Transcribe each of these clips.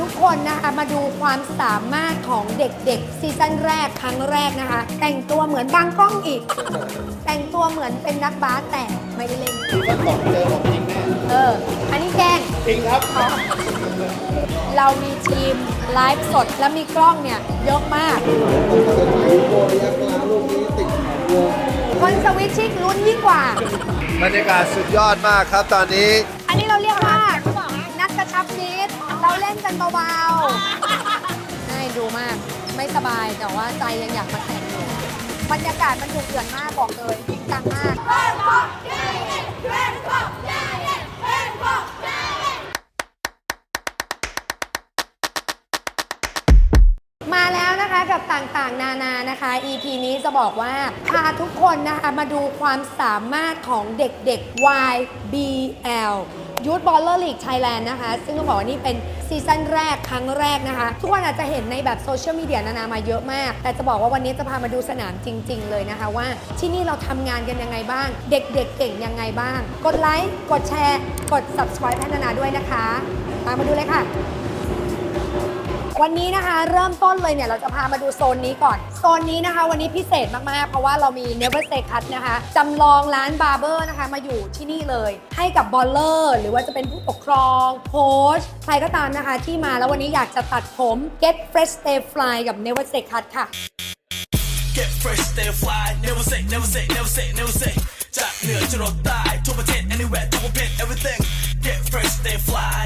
ทุกคนนะคะมาดูความสามารถของเด็กๆซีซั่นแรกครั้งแรกนะคะ แต่งตัวเหมือนบางกล้องอีก แต่งตัวเหมือนเป็นนักบาสแต่ไม่ได้เล่นซีซั่นสองเจอของจริงแน่เออ อันนี้แกล้ง จริงครับ เรามีทีมไลฟ์สดและมีกล้องเนี่ยเยอะมากคนสวิตชิกลุ้นยิ่งกว่า บรรยากาศสุดยอดมากครับตอนนี้ อันนี้เราเรียกว่านัด กระชับมิตรเราเล่นกันเบาๆน่าเอ็นดูมาก ไม่สบายแต่ว่าใจยังอยากมาแข่งอยู่บรรยากาศมันดุเดือดมากบอกเลยจริงจังมาก มาแล้วนะคะกับต่างๆ นานานะคะ EP นี้จะบอกว่า พาทุกคนนะคะมาดูความสามารถของเด็กๆ YBL ยูทบอลเลอร์ลีกไทยแลนด์นะคะ ซึ่งต้องบอกว่านี่เป็นซีซั่นแรกครั้งแรกนะคะ ทุกคนอาจจะเห็นในแบบโซเชียลมีเดียนานามาเยอะมาก แต่จะบอกว่าวันนี้จะพามาดูสนามจริง ๆ เลยนะคะว่าที่นี่เราทำงานกันยังไงบ้าง เด็กๆเก่งยังไงบ้าง กดไลค์กดแชร์ กด subscribe พัฒนาด้วยนะคะ ตามมาดูเลยค่ะ วันนี้นะคะเริ่มต้นเลยเนี่ยเราจะพามาดูโซนนี้ก่อน โซนนี้นะคะ วันนี้พิเศษมากๆ เพราะว่าเรามี Never Say Cut นะคะจำลองร้านบาร์เบอร์นะคะมาอยู่ที่นี่เลย ให้กับบอลเลอร์หรือว่าจะเป็นผู้ปกครองโค้ชใครก็ตามนะคะที่มาแล้ววันนี้อยากจะตัดผม Get Fresh Stay Fly กับ Never Say Cut ค่ะ Get fresh, stay fly. Never say, never say, never say, never say. จากเหนือจรดใต้ทั่วประเทศ anywhere ทั่วประเทศ everything. Get fresh, stay fly.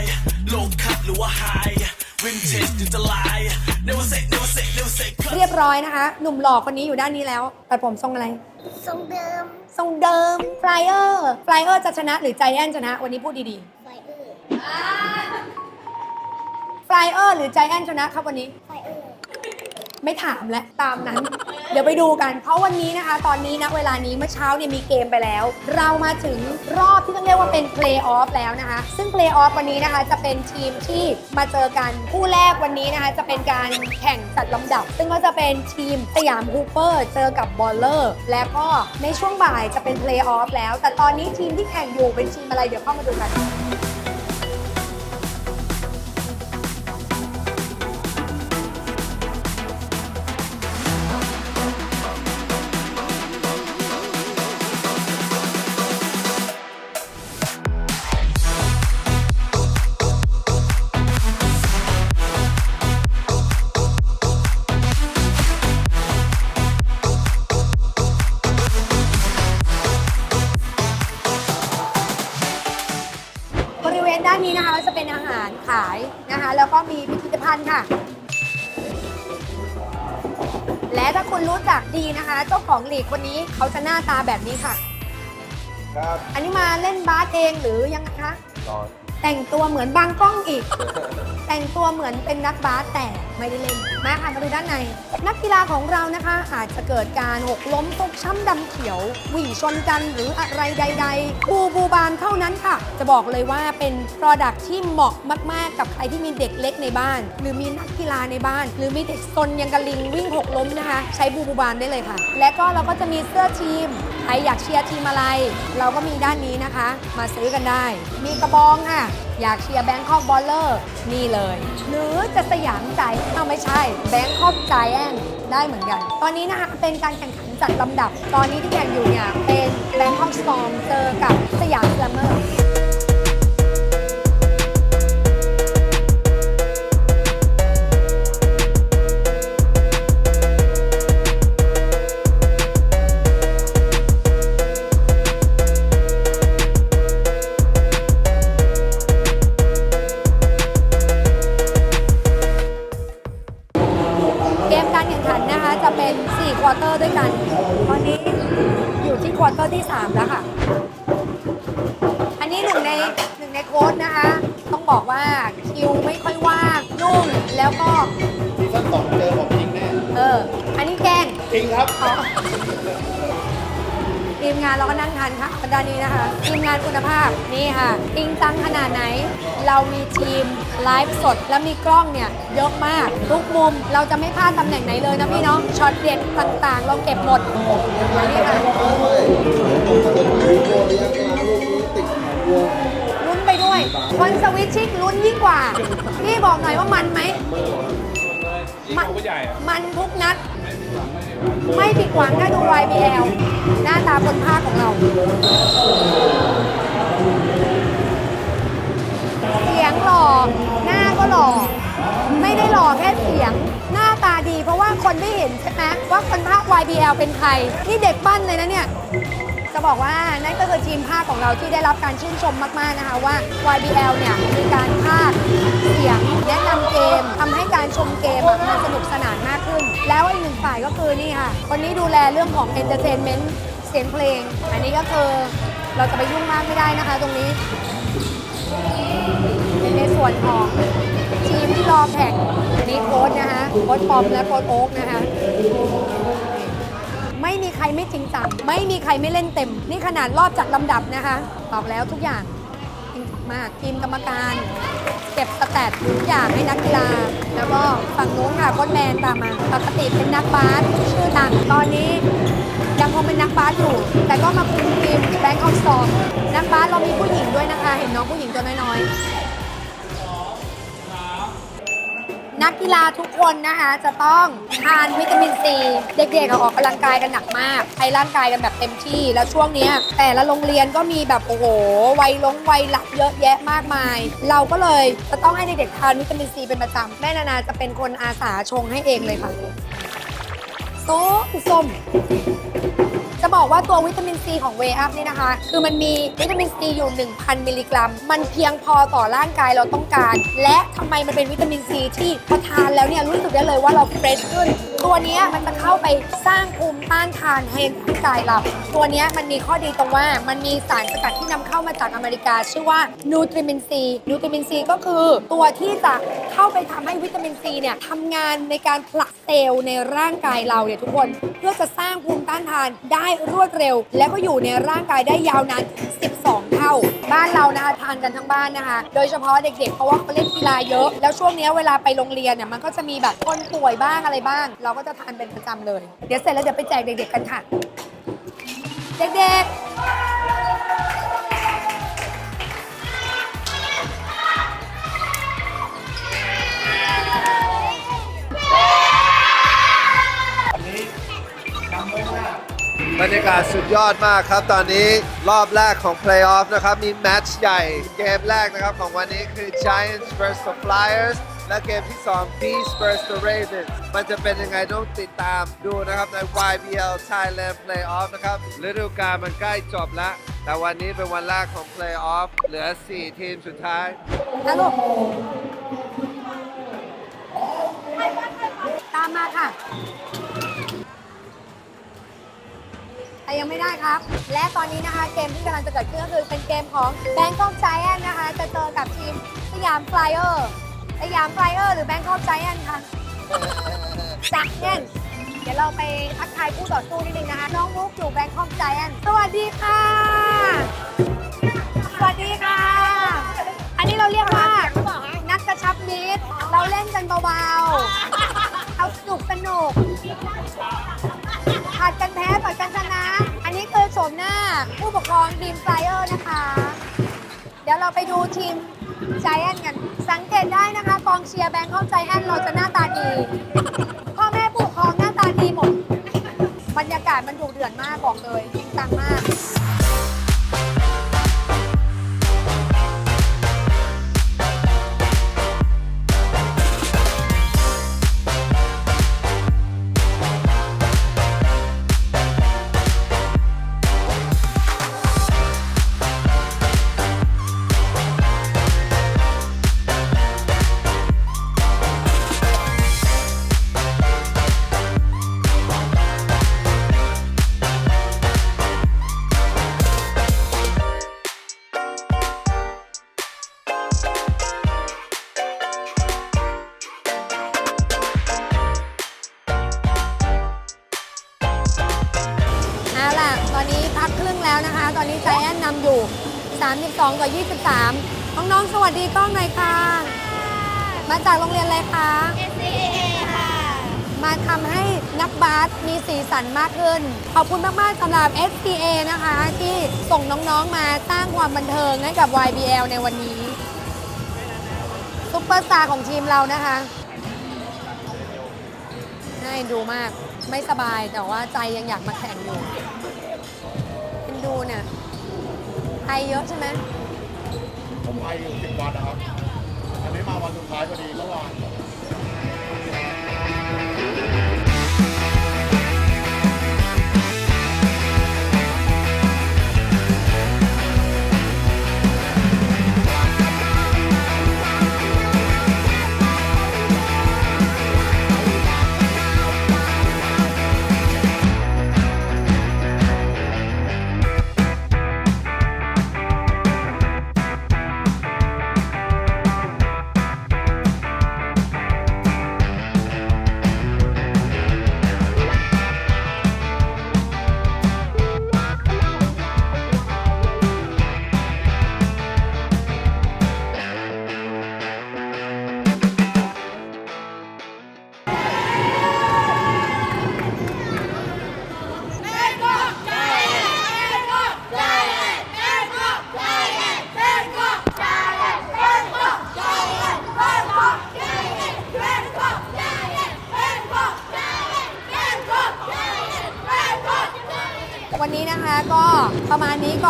low cut หรือว่า high. Vintage หรือจะลาย Never say, never say, never say. cut. เรียบร้อยนะคะ หนุ่มหล่อคนนี้อยู่ด้านนี้แล้วตัดผมทรงอะไร ทรงเดิม ทรงเดิม Flyer Flyer จะชนะหรือใจแอนชนะ วันนี้พูดดีไฟเออร์ๆ Flyer หรือใจแอนชนะครับวันนี้ไฟเออร์ ไม่ถามแล้วตามนั้น เดี๋ยวไปดูกัน เพราะวันนี้นะคะ ตอนนี้นะเวลานี้เมื่อเช้าเนี่ยมีเกมไปแล้ว เรามาถึงรอบที่ต้องเรียกว่าเป็นเพลย์ออฟแล้วนะคะ ซึ่งเพลย์ออฟวันนี้นะคะ จะเป็นทีมที่มาเจอกันคู่แรกวันนี้นะคะ จะเป็นการแข่งจัดลำดับ ซึ่งก็จะเป็นทีมสยามฮูเปอร์เจอกับบอลเลอร์แล้วก็ในช่วงบ่ายจะเป็นเพลย์ออฟแล้ว แต่ตอนนี้ทีมที่แข่งอยู่เป็นทีมอะไรเดี๋ยวเข้ามาดูกันานนี้นะคะจะเป็นอาหารขายนะคะ แล้วก็มีพิพิธภัณฑ์ค่ะ และถ้าคุณรู้จักดีนะคะ เจ้าของหลีกคนนี้เขาจะหน้าตาแบบนี้ค่ะ ครับ อันนี้มาเล่นบาสเองหรือยังไงคะ ตอน แต่งตัวเหมือนบางกล้องอีก แต่งตัวเหมือนเป็นนักบาสแต่ไม่ได้เล่น มาค่ะมาดูด้านใน นักกีฬาของเรานะคะ อาจจะเกิดการหกล้มตกช้ำดำเขียวหวิ่งชนกันหรืออะไรใด ๆ บูบูบานเท่านั้นค่ะ จะบอกเลยว่าเป็น Product ที่เหมาะมาก ๆ กับใครที่มีเด็กเล็กในบ้าน หรือมีนักกีฬาในบ้าน หรือมีเด็กซนยังกะลิงวิ่งหกล้มนะคะ ใช้บูบูบานได้เลยค่ะ และก็เราก็จะมีเสื้อทีม ครอยากเชียร์ทีมอะไร เราก็มีด้านนี้นะคะ มาซื้อกันได้ มีกระบองค่ะ อยากเชียร์แบงคอกบอลเลอร์นี่เลย หรือจะสยามใจเอาไม่ใช่แบงคอกใจแอนได้เหมือนกัน ตอนนี้นะคะเป็นการแข่งขันจัดลำดับ ตอนนี้ที่แข่งอยู่เนี่ยเป็นแบงคอกสตอมเจอกับสยามแลมเมอร์ ในโค้ดนะคะ ต้องบอกว่าคิวไม่ค่อยว่างนุ่มแล้วก็ซีซั่นสองเจอของจริงแน่เออ อันนี้แกล้งจริงครับอ๋อทีมงานเราก็นั่งทานค่ะด้านนี้นะคะ ทีมงานคุณภาพนี่ค่ะจริงจังขนาดไหน เรามีทีมไลฟ์สด และมีกล้องเนี่ยเยอะมาก ทุกมุมเราจะไม่พลาดตำแหน่งไหนเลยนะพี่เนาะช็อตเด็ดต่างๆ เราเก็บหมดอันนี้ค่ะลุ้นไปด้วย คนสวิตชิ่งลุ้นยิ่งกว่า พี่บอกหน่อยว่ามันไหม มันมันทุกนัด ไม่ผิดหวังถ้าดู YBL หน้าตาคนภาคของเรา เสียงหล่อ หน้าก็หล่อ ไม่ได้หล่อแค่เสียง หน้าตาดีเพราะว่าคนได้เห็นใช่ไหมว่าคนภาค YBL เป็นใคร นี่เด็กปั้นเลยนะเนี่ย จะบอกว่านั่นก็คือทีมภาคของเราที่ได้รับการชื่นชมมาก ๆ นะคะว่า YBL เนี่ยมีการภาคเสียงแนะนำเกมทำให้การชมเกมอะมันสนุกสนานมากขึ้น แล้วอีกหนึ่งฝ่ายก็คือนี่ค่ะ คนนี้ดูแลเรื่องของ Entertainment เสียงเพลง อันนี้ก็คือเราจะไปยุ่งมากไม่ได้นะคะ ตรงนี้ในส่วนของทีมที่รอแข่งอันนี้โค้ชนะคะโค้ชปอมและโค้ชโอ๊กนะคะ รไม่จริงจัง ไม่มีใครไม่เล่นเต็ม นี่ขนาดรอบจัดลำดับนะคะบอกแล้วทุกอย่างจริงจังมากทีมกรรมการ เก็บสแตททุกอย่างให้นักกีฬา แล้วก็ฝั่งนู้นค่ะโค้ชแมนตามมาปกติเป็นนักบาสชื่อดังตอนนี้ยังคงเป็นนักบาสอยู่ แต่ก็มาคุมทีมแบงค์ออฟสอมนักบาสเรามีผู้หญิงด้วยนะคะ เห็นน้องผู้หญิงตัวน้อยๆ นักกีฬาทุกคนนะคะจะต้องทานวิตามินซี เด็กๆอออกกำลังกายกันหนักมากใช้ร่างกายกันแบบเต็มที่ แล้วช่วงเนี้ยแต่ละโรงเรียนก็มีแบบโอ้โหวัยลงวัยหลักเยอะแยะมากมาย เราก็เลยจะต้องให้เด็กๆทานวิตามินซีเป็นประจำแม่นานาจะเป็นคนอาสาชงให้เองเลยค่ะส้มส้ม จะบอกว่าตัววิตามินซีของเวอัพนี่นะคะ คือมันมีวิตามินซีอยู่ 1,000 มิลลิกรัม มันเพียงพอต่อร่างกายเราต้องการ และทำไมมันเป็นวิตามินซีที่พอทานแล้วเนี่ยรู้สึกได้เลยว่าเราเฟรชขึ้น ตัวเนี้ยมันจะเข้าไปสร้างภูมิต้านทานให้ร่างกายเราตัวเนี้ยมันมีข้อดีตรงว่ามันมีสารสกัดที่นำเข้ามาจากอเมริกา ชื่อว่านูทริมินซีนูทริมินซีก็คือตัวที่จะเข้าไปทำให้วิตามินซีเนี่ยทำงานในการผลักเซลล์ในร่างกายเราเนี่ยทุกคนเพื่อจะสร้างภูมิต้านทานได้รวดเร็ว และก็อยู่ในร่างกายได้ยาวนานถึง12า บ้านเรานะคะทานกันทั้งบ้านนะคะ โดยเฉพาะเด็กๆ เพราะว่าเขาเล่นกีฬาเยอะ แล้วช่วงนี้เวลาไปโรงเรียนเนี่ยมันก็จะมีแบบคนป่วยบ้างอะไรบ้าง เราก็จะทานเป็นประจำเลย เดี๋ยวเสร็จแล้วเดี๋ยวไปแจกเด็กๆกันค่ะ เด็กๆากาศสุดยอดมากครับ ตอนนี้รอบแรกของเพลย์ออฟนะครับ มีแมตช์ใหญ่ เกมแรกนะครับของวันนี้คือ Giants vs the Flyers และเกมที่2 Beast vs the Ravens มันจะเป็นยังไงต้องติดตามดูนะครับ ใน YBL Thailand Playoff นะครับฤดูกาลมันใกล้จบแล้ว แต่วันนี้เป็นวันแรกของ Playoff เหลือ 4 ทีมสุดท้ายนะลูกตามมาค่ะ แต่ยังไม่ได้ครับ และตอนนี้นะคะเกมที่กำลังจะเกิดขึ้นก็คือเป็นเกมของแบง k อก g i แ n t นะคะ จะเจอกับทีมสยามไฟเออร์สยามไฟเออร์หรือแบง k อก g i แ n t ค่ะจักแน่นเดี๋ยวเราไปทักทายคู่ต่อสู้นิดนึงนะคะ น้องมุกอยู่แบง k อก g i แ n t สวัสดีค่ะ สวัสดีค่ะ อันนี้เราเรียกว่านักกระชับมิตรเราเล่นกันเบาๆเอาสนุกสนุกผัดกันแพ้ผัดกันชนะ มหน้าผู้ปกครองทีมไฟเออร์นะคะ เดี๋ยวเราไปดูทีมใจแอนกัน สังเกตได้นะคะกองเชียร์แบงค์เข้าใจแอนเราจะหน้าตาดี พ่อแม่ผู้ปกครองหน้าตาดีหมด บรรยากาศมันดุเดือดมากบอกเลยจริงจังมาก ตอนนี้ใจแอนนำอยู่ 32 กับ 23 น้องๆ สวัสดีกล้องหน่อยค่ะ มาจากโรงเรียนอะไรคะ SCAA ค่ะ มาทำให้นักบาสมีสีสันมากขึ้น ขอบคุณมากๆสำหรับ SCA นะคะ ที่ส่งน้องๆ มาสร้างความบันเทิงให้กับ YBL ในวันนี้ปอร์สตาร์ของทีมเรานะคะน่าเอ็นดูมากไม่สบายแต่ว่าใจยังอยากมาแข่งอยู่ เนี่ยไอเยอะใช่ไหมผมไปอยู่สิบวันนะครับ อันนี้มาวันสุดท้ายพอดีเมื่อวาน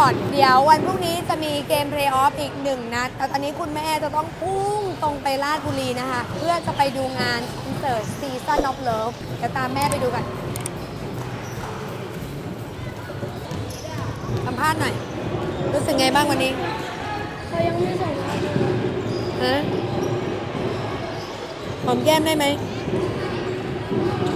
อน เดี๋ยววันพรุ่งนี้จะมีเกมเพลย์ออฟอีกหนึ่งนัด แต่ตอนนี้คุณแม่จะต้องพุ่งตรงไปลาดบุรีนะคะ เพื่อจะไปดูงานคอนเสิร์ต Season of Love เดี๋ยวตามแม่ไปดูกัน สัมภาษณ์หน่อย รู้สึกไงบ้างวันนี้เขายังไม่ส่งมาดูฮะหอมแก้มได้ไหมไ